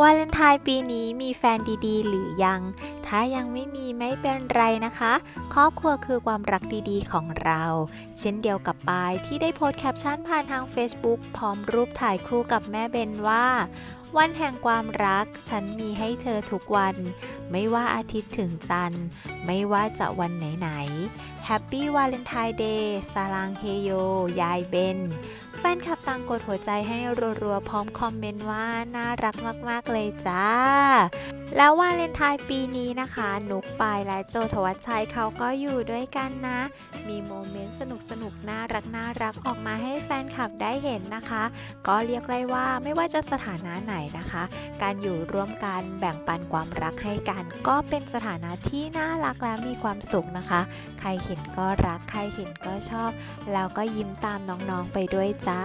วาเลนไทน์ปีนี้มีแฟนดีๆ หรือยัง ถ้ายังไม่มีไม่เป็นไรนะคะ ครอบครัวคือความรักดีๆของเรา เช่นเดียวกับปายที่ได้โพสต์แคปชั่นผ่านทาง Facebook พร้อมรูปถ่ายคู่กับแม่เบนว่า วันแห่งความรัก ฉันมีให้เธอทุกวัน ไม่ว่าอาทิตย์ถึงจันทร์ ไม่ว่าจะวันไหนๆ Happy Valentine Day สลางเฮโย ยายเบน แฟนคลับต่างกดหัวใจให้รัวๆ พร้อมคอมเมนต์ว่า น่ารักมากๆเลยจ้า แล้ววาเลนไทน์ปีนี้นะคะ นุกปายและโจทวัชชัยเขาก็อยู่ด้วยกันนะ มีโมเมนต์สนุกๆน่ารักน่ารักออกมาให้แฟนคลับได้เห็นนะคะ ก็เรียกได้ว่าไม่ว่าจะสถานะไหนนะคะ การอยู่ร่วมกันแบ่งปันความรักให้กัน ก็เป็นสถานะที่น่ารักและมีความสุขนะคะ ใครเห็นก็รักใครเห็นก็ชอบ แล้วก็ยิ้มตามน้องๆไปด้วยจ้า